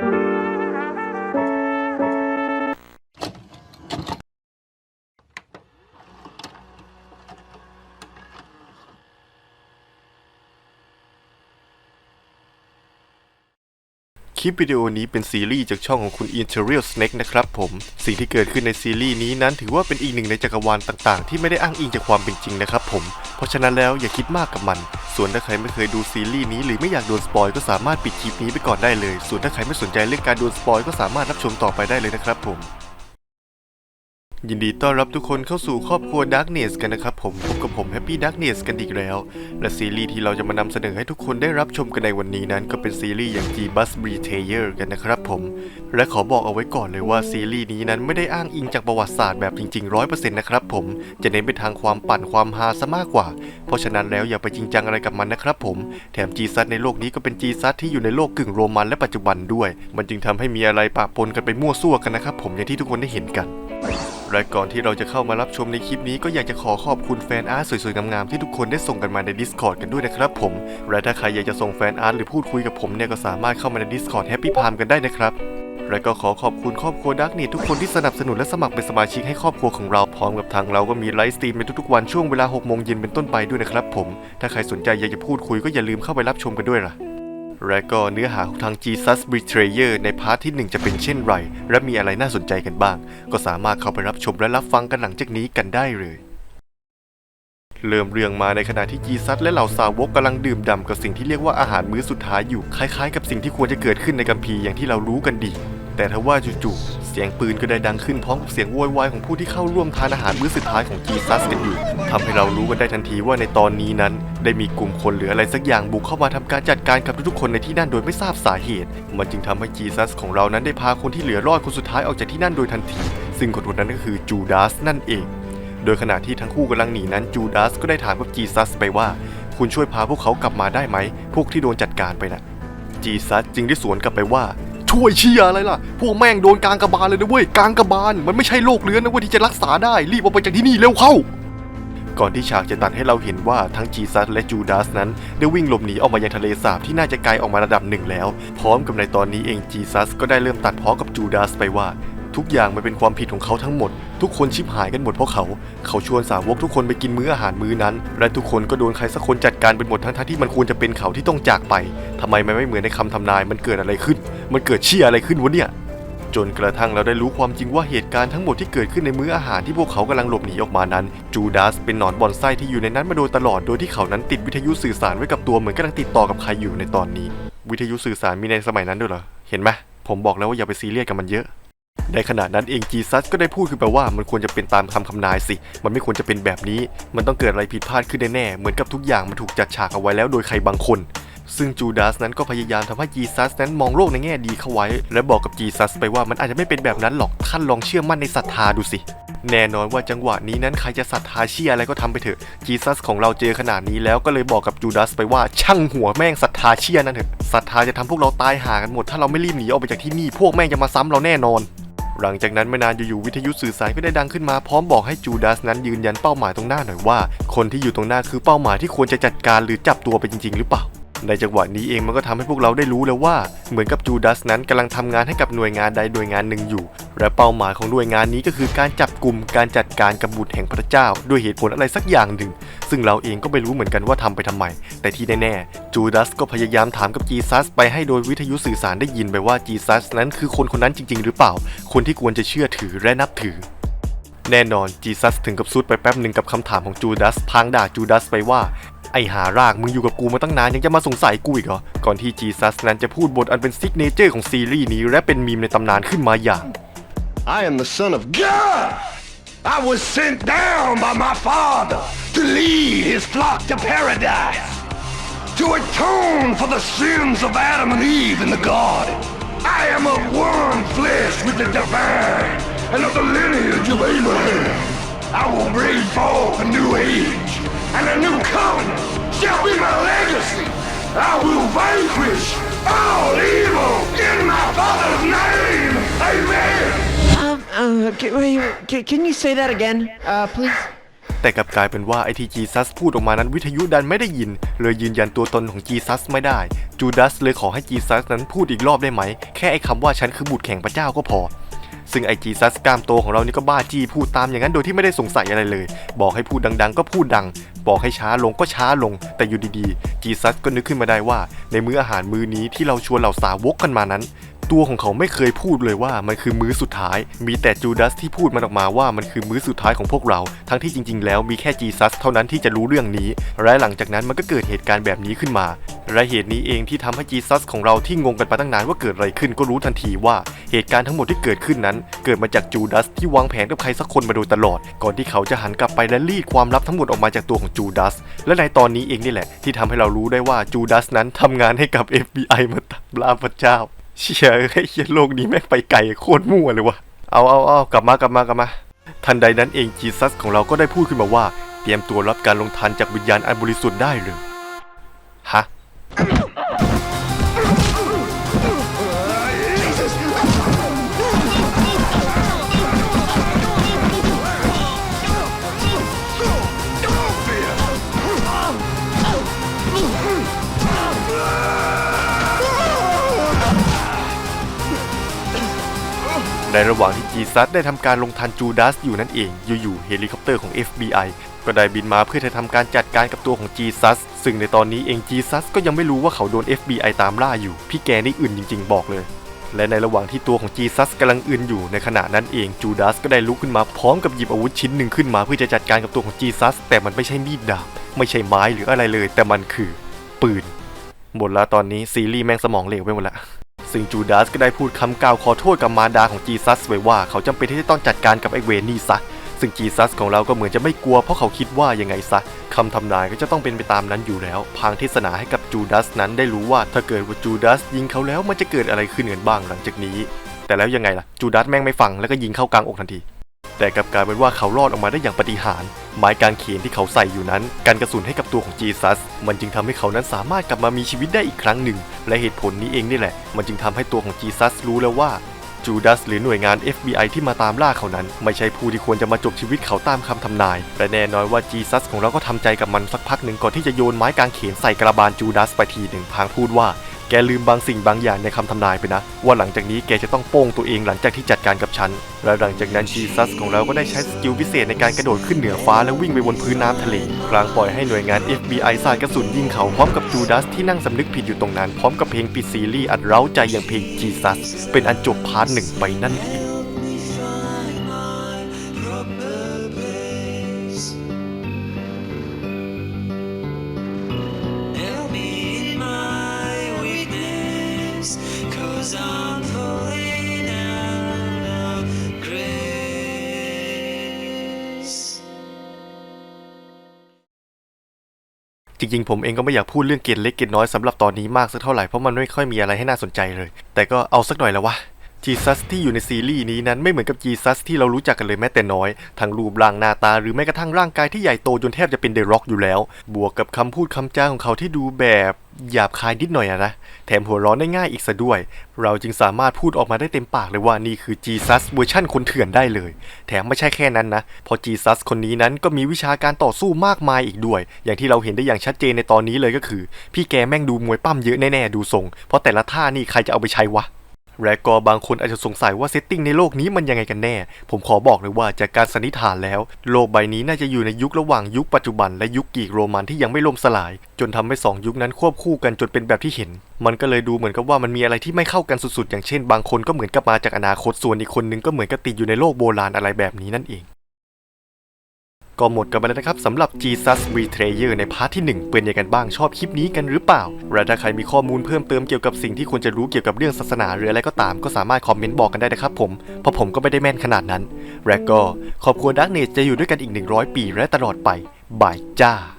Música คลิปวิดีโอนี้เป็นซีรีส์จากช่องของคุณ Interior Snake นะครับผม สิ่งที่เกิดขึ้นในซีรีส์นี้นั้นถือว่าเป็นอีกหนึ่งในจักรวาลต่างๆ ที่ไม่ได้อ้างอิงจากความเป็นจริงนะครับผม เพราะฉะนั้นแล้วอย่าคิดมากกับมัน ส่วนถ้าใครไม่เคยดูซีรีส์นี้หรือไม่อยากโดนสปอยก็สามารถปิดคลิปนี้ไปก่อนได้เลย ส่วนถ้าใครไม่สนใจเรื่องการโดนสปอยก็สามารถรับชมต่อไปได้เลยนะครับผม ยินดีต้อนรับทุกคนเข้าสู่ครอบครัว Darkness กันนะครับผมพบกับผม Happy Darkness กันอีกแล้ว และซีรีส์ที่เราจะมานำเสนอให้ทุกคนได้รับชมกันในวันนี้นั้น ก็เป็นซีรีส์อย่าง G Bus b r e t a y e r กันนะครับผม และขอบอกเอาไว้ก่อนเลยว่าซีรีส์นี้นั้นไม่ได้อ้างอิงจากประวัติศาสตร์แบบจริงๆ 100%นะครับผม จะเน้นไปทางความปั่นความฮาซะมากกว่า เพราะฉะนั้นแล้วอย่าไปจริงจังอะไรกับมันนะครับผม แถม G ซัในโลกนี้ก็เป็น G ซัที่อยู่ในโลกกึ่งโรมันและปัจจุบันด้วย มันจึงทำให้มีอะไรปะปนกันไปมั่วซั่วกันนะครับผมอย่างที่ทุกคนได้เห็นกันและก่อนที่เราจะเข้ามารับชมในคลิปนี้ก็อยากจะขอขอบคุณแฟนอาร์ตสวยๆงามๆที่ทุกคนได้ส่งกันมาใน Discord กันด้วยนะครับผม และถ้าใครอยากจะส่งแฟนอาร์ตหรือพูดคุยกับผมเนี่ยก็สามารถเข้ามาใน Discord Happy Palm กันได้นะครับ และก็ขอขอบคุณครอบครัวดักเนตทุกคนที่สนับสนุนและสมัครเป็นสมาชิกให้ครอบครัวของเราพร้อมกับทางเราก็มีไลฟ์สตรีมในทุกๆวันช่วงเวลา6โมงเย็นเป็นต้นไปด้วยนะครับผม ถ้าใครสนใจอยากจะพูดคุยก็อย่าลืมเข้าไปรับชมกันด้วยล่ะ และก็เนื้อหาของทาง Jesus Betrayer ในพาร์ทที่ 1 จะเป็นเช่นไร และมีอะไรน่าสนใจกันบ้าง ก็สามารถเข้าไปรับชมและรับฟังกันหลังจากนี้กันได้เลย เริ่มเรื่องมาในขณะที่จีซัสและเหล่าสาวกกำลังดื่มด่ำกับสิ่งที่เรียกว่าอาหารมื้อสุดท้ายอยู่คล้ายๆ กับสิ่งที่ควรจะเกิดขึ้นในกัมพีอย่างที่เรารู้กันดีแต่ทว่าจู่ๆ เสียงปืนก็ได้ดังขึ้นพร้อมกับเสียงโวยวายของผู้ที่เข้าร่วมทานอาหารมื้อสุดท้ายของจีซัสกันอยู่ทำให้เรารู้กันได้ทันทีว่าในตอนนี้นั้น ได้มีกลุ่มคนหรืออะไรสักอย่างบุกเข้ามาทำการจัดการกับทุกๆคนในที่นั่นโดยไม่ทราบสาเหตุ มันจึงทำให้จีซัสของเรานั้นได้พาคนที่เหลือรอดคนสุดท้ายออกจากที่นั่นโดยทันที ซึ่งคนคนนั้นก็คือจูดาสนั่นเอง โดยขณะที่ทั้งคู่กำลังหนีนั้นจูดาสก็ได้ถามกับจีซัสไปว่า คุณช่วยพาพวกเขากลับมาได้ไหม พวกที่โดนจัดการไปน่ะจีซัสจึงได้สวนกลับไปว่าช่วยเชียอะไรล่ะ พวกแม่งโดนกลางกระบาลเลยนะเว้ยกลางกระบาลมันไม่ใช่โรคเรื้อนนะเว้ยที่จะรักษาได้รีบออกไปจากที่นี่เร็วเข้า ก่อนที่ฉากจะตัดให้เราเห็นว่าทั้งจีซัสและจูดาสนั้นได้วิ่งหลบหนีออกมายังทะเลสาบที่น่าจะไกลออกมาระดับหนึ่งแล้ว พร้อมกับในตอนนี้เองจีซัสก็ได้เริ่มตัดพ้อกับจูดาสไปว่า ทุกอย่างมันเป็นความผิดของเขาทั้งหมด ทุกคนชิบหายกันหมดเพราะเขา เขาชวนสาวกทุกคนไปกินมื้ออาหารมื้อนั้น และทุกคนก็โดนใครสักคนจัดการเป็นหมดทั้งๆที่มันควรจะเป็นเขาที่ต้องจากไปทำไมมันไม่เหมือนในคำทำนายมันเกิดอะไรขึ้น มันเกิดเชี่ยอะไรขึ้นวะเนี่ย จนกระทั่งเราได้รู้ความจริงว่าเหตุการณ์ทั้งหมดที่เกิดขึ้นในมื้ออาหารที่พวกเขากำลังหลบหนีออกมานั้น จูดาสเป็นหนอนบอนไซที่อยู่ในนั้นมาโดยตลอดโดยที่เขานั้นติดวิทยุสื่อสารไว้กับตัวเหมือนกำลังติดต่อกับใครอยู่ในตอนนี้ วิทยุสื่อสารมีในสมัยนั้นด้วยเหรอเห็นไหมผมบอกแล้วว่าอย่าไปซีเรียสกับมันเยอะในขณะนั้นเองจีซัสก็ได้พูดขึ้นไปว่ามันควรจะเป็นตามคำคำนายสิ มันไม่ควรจะเป็นแบบนี้ มันต้องเกิดอะไรผิดพลาดขึ้นแน่ๆเหมือนกับทุกอย่างมันถูกจัดฉากเอาไว้แล้วโดยใครบางคน ซึ่งจูดาสนั้นก็พยายามทำให้จีซัสนั้นมองโลกในแง่ดีเข้าไว้ และบอกกับจีซัสไปว่ามันอาจจะไม่เป็นแบบนั้นหรอกท่านลองเชื่อมั่นในศรัทธาดูสิ แน่นอนว่าจังหวะนี้นั้นใครจะศรัทธาเชื่ออะไรก็ทำไปเถอะจีซัสของเราเจอขนาดนี้แล้วก็เลยบอกกับจูดาสไปว่าช่างหัวแม่งศรัทธาเชื่อนั่นเถอะศรัทธาจะทำพวกเราตายห่ากันหมด ถ้าเราไม่รีบหนีออกไปจากที่นี่พวกแม่งจะมาซ้ำเราแน่นอนหลังจากนั้นไม่นานอยู่ๆวิทยุสื่อสารก็ได้ดังขึ้นมาพร้อมบอกให้จูดาสนั้นยืนยันเป้าหมายตรงหน้าหน่อยว่า คนที่อยู่ตรงหน้าคือเป้าหมายที่ควรจะจัดการหรือจับตัวไปจริง ๆ หรือเปล่า ในจังหวะนี้เองมันก็ทำให้พวกเราได้รู้แล้วว่า เหมือนกับจูดาสนั้นกำลังทำงานให้กับหน่วยงานใดหน่วยงานหนึ่งอยู่ และเป้าหมายของหน่วยงานนี้ก็คือการจับกลุ่มการจัดการกับบุตรแห่งพระเจ้า ด้วยเหตุผลอะไรสักอย่างหนึ่ง ซึ่งเราเองก็ไม่รู้เหมือนกันว่าทำไปทำไม แต่ที่แน่ๆจูดัสก็พยายามถามกับจีซัสไปให้โดยวิทยุสื่อสารได้ยินไปว่าจีซัสนั้นคือคนคนนั้นจริง ๆ หรือเปล่า คนที่ควรจะเชื่อถือและนับถือแน่นอนจีซัสถึงกับซุดไปแป๊บหนึ่งกับคำถามของจูดัสพลางด่าจูดัสไปว่า ไอหารากมึงอยู่กับกูมาตั้งนานยังจะมาสงสัยกูอีกเหรอ ก่อนที่จีซัสนั้นจะพูดบทอันเป็นซิกเนเจอร์ของซีรีส์นี้และเป็นมีมในตำนานขึ้นมาอย่าง I am the son of God. I was sent down by my father to lead his flock to paradise, to atone for the sins of Adam and Eve in the garden. I am of one flesh with the divine and of the lineage of Abraham. I will bring forth a new age, and a new covenant shall be my legacy. I will vanquish all evil in my father's name. Amen. Um, uh, can, wait, can, can you say that again, uh, please? แต่กลับกลายเป็นว่าไอทีจีซัสพูดออกมานั้นวิทยุดันไม่ได้ยิน เลยยืนยันตัวตนของจีซัสไม่ได้ จูดัสเลยขอให้จีซัสนั้นพูดอีกรอบได้ไหม แค่ไอคำว่าฉันคือบุตรแข่งพระเจ้าก็พอ ซึ่งไอจีซัสกล้ามโตของเรานี่ก็บ้าจี้พูดตามอย่างนั้นโดยที่ไม่ได้สงสัยอะไรเลย บอกให้พูดดังๆ ก็พูดดัง บอกให้ช้าลงก็ช้าลง แต่อยู่ดีๆจีซัสก็นึกขึ้นมาได้ว่า ในมื้ออาหารมื้อนี้ที่เราชวนเหล่าสาวกกันมานั้น ตัวของเขาไม่เคยพูดเลยว่ามันคือมื้อสุดท้าย มีแต่จูดัสที่พูดมันออกมาว่ามันคือมื้อสุดท้ายของพวกเรา ทั้งที่จริง ๆ แล้วมีแค่จีซัสเท่านั้นที่จะรู้เรื่องนี้ และหลังจากนั้นมันก็เกิดเหตุการณ์แบบนี้ขึ้นมา และเหตุนี้เองที่ทำให้จีซัสของเราที่งงกันมาตั้งนานว่าเกิดอะไรขึ้นก็รู้ทันทีว่าเหตุการณ์ทั้งหมดที่เกิดขึ้นนั้น เกิดมาจากจูดัสที่วางแผนกับใครสักคนมาโดยตลอด ก่อนที่เขาจะหันกลับไปและรีดความลับทั้งหมดออกมาจากตัวของจูดัส และในตอนนี้เองนี่แหละ ที่ทำให้เรารู้ได้ว่าจูดัสนั้นทำงานให้กับ FBI มาตามล่าพระเจ้า เชี่ยไอ้เหี้ยโลกนี้แม่งไปไกลโคตรมั่วเลยวะเอาเอาเอากลับมากลับมากลับมา ทันใดนั้นเองจีซัสของเราก็ได้พูดขึ้นมาว่า เตรียมตัวรับการลงทันจากวิญญาณอันบริสุทธิ์ได้เลย ฮะ ในระหว่างที่จีซัสได้ทำการลงทันจูดัสอยู่นั่นเอง อยู่ๆเฮลิคอปเตอร์ของ FBI ก็ได้บินมาเพื่อจะทำการจัดการกับตัวของจีซัสซึ่งในตอนนี้เองจีซัสก็ยังไม่รู้ว่าเขาโดน FBI ตามล่าอยู่ พี่แกนี่อื่นจริง ๆ บอกเลย และในระหว่างที่ตัวของจีซัสกำลังอื่นอยู่ในขณะนั้นเองจูดัสก็ได้ลุกขึ้นมาพร้อมกับหยิบอาวุธชิ้นหนึ่งขึ้นมาเพื่อจะจัดการกับตัวของจีซัสแต่มันไม่ใช่มีดดาบไม่ใช่ไม้หรืออะไรเลย แต่มันคือ ปืนหมดแล้วตอนนี้ซีรีส์แม่งสมองเหลวไปหมดละ ซึ่งจูดาสก็ได้พูดคำกล่าวขอโทษกับมารดาของจีซัสไว้ว่าเขาจำเป็นที่จะต้องจัดการกับไอเวนนี่ซะ ซึ่งจีซัสของเราก็เหมือนจะไม่กลัวเพราะเขาคิดว่ายังไงซะคำทำนายก็จะต้องเป็นไปตามนั้นอยู่แล้ว พางเทศนาให้กับจูดาสนั้นได้รู้ว่าถ้าเกิดว่าจูดาสยิงเขาแล้วมันจะเกิดอะไรขึ้นกันบ้างหลังจากนี้ แต่แล้วยังไงล่ะจูดาสแม่งไม่ฟังแล้วก็ยิงเข้ากลางอกทันที แต่กลับกลายเป็นว่าเขารอดออกมาได้อย่างปาฏิหาริย์ไม้กางเขนที่เขาใส่อยู่นั้นกันกระสุนให้กับตัวของจีซัส มันจึงทำให้เขานั้นสามารถกลับมามีชีวิตได้อีกครั้งหนึ่ง และเหตุผลนี้เองนี่แหละ มันจึงทำให้ตัวของจีซัสรู้แล้วว่าจูดัสหรือหน่วยงาน FBI ที่มาตามล่าเขานั้น ไม่ใช่ผู้ที่ควรจะมาจบชีวิตเขาตามคำทำนาย และแน่นอนว่าจีซัสของเราก็ทำใจกับมันสักพักหนึ่งก่อนที่จะโยนไม้กางเขนใส่กระบาลจูดัสไปทีหนึ่งพางพูดว่า แกลืมบางสิ่งบางอย่างในคำทำนายไปนะ ว่าหลังจากนี้แกจะต้องโป้งตัวเองหลังจากที่จัดการกับฉัน และหลังจากนั้นจีซัสของเราก็ได้ใช้สกิลพิเศษในการกระโดดขึ้นเหนือฟ้าและวิ่งไปบนพื้นน้ำทะเลพลางปล่อยให้หน่วยงาน FBI สาดกระสุนยิงเขาพร้อมกับจูดัสที่นั่งสำนึกผิดอยู่ตรงนั้นพร้อมกับเพลงปิดซีรีส์อัดเร้าใจอย่างเพลงจีซัสเป็นอันจบพาร์ทหนึ่งไปนั่นเอง ริงๆผมเองก็ไม่อยากพูดเรื่องเกณฑ์เล็กเกณฑ์น้อยสำหรับตอนนี้มากสักเท่าไหร่เพราะมันไม่ค่อยมีอะไรให้น่าสนใจเลย แต่ก็เอาสักหน่อยแล้ววะ จีซัสที่อยู่ในซีรีส์นี้นั้นไม่เหมือนกับจีซัสที่เรารู้จักกันเลยแม้แต่น้อย ทั้งรูปร่างหน้าตาหรือแม้กระทั่งร่างกายที่ใหญ่โตจนแทบจะเป็นเดร็อกอยู่แล้ว บวกกับคำพูดคำจาของเขาที่ดูแบบหยาบคายนิดหน่อยอะนะ แถมหัวร้อนได้ง่ายอีกซะด้วย เราจึงสามารถพูดออกมาได้เต็มปากเลยว่านี่คือจีซัสเวอร์ชั่นคนเถื่อนได้เลย แถมไม่ใช่แค่นั้นนะเพอจีซัสคนนี้นั้นก็มีวิชาการต่อสู้มากมายอีกด้วย อย่างที่เราเห็นได้อย่างชัดเจนในตอนนี้เลยก็คือ พี่แกแม่งดูมวยปั้มเยอะแน่ๆดูทรง เพราะแต่ละท่านี่ใครจะเอาไปใช้วะ และก็บางคนอาจจะสงสัยว่าเซตติ้งในโลกนี้มันยังไงกันแน่ ผมขอบอกเลยว่าจากการสันนิษฐานแล้ว โลกใบนี้น่าจะอยู่ในยุคระหว่างยุคปัจจุบันและยุคกรีกโรมันที่ยังไม่ล่มสลาย จนทำให้สองยุคนั้นควบคู่กันจนเป็นแบบที่เห็น มันก็เลยดูเหมือนกับว่ามันมีอะไรที่ไม่เข้ากันสุดๆ อย่างเช่น บางคนก็เหมือนกับมาจากอนาคตส่วนอีกคนนึงก็เหมือนกับติดอยู่ในโลกโบราณอะไรแบบนี้นั่นเอง ก็หมดกันไปแล้วนะครับสำหรับ Jesus Betrayer ในพาร์ทที่ 1 เป็นยังไงกันบ้างชอบคลิปนี้กันหรือเปล่า และถ้าใครมีข้อมูลเพิ่มเติมเกี่ยวกับสิ่งที่ควรจะรู้เกี่ยวกับเรื่องศาสนาหรืออะไรก็ตามก็สามารถคอมเมนต์บอกกันได้นะครับผมเพราะผมก็ไม่ได้แม่นขนาดนั้น และก็ขอบคุณดักเนสจะอยู่ด้วยกันอีก 100 ปีและตลอดไปบายจ้า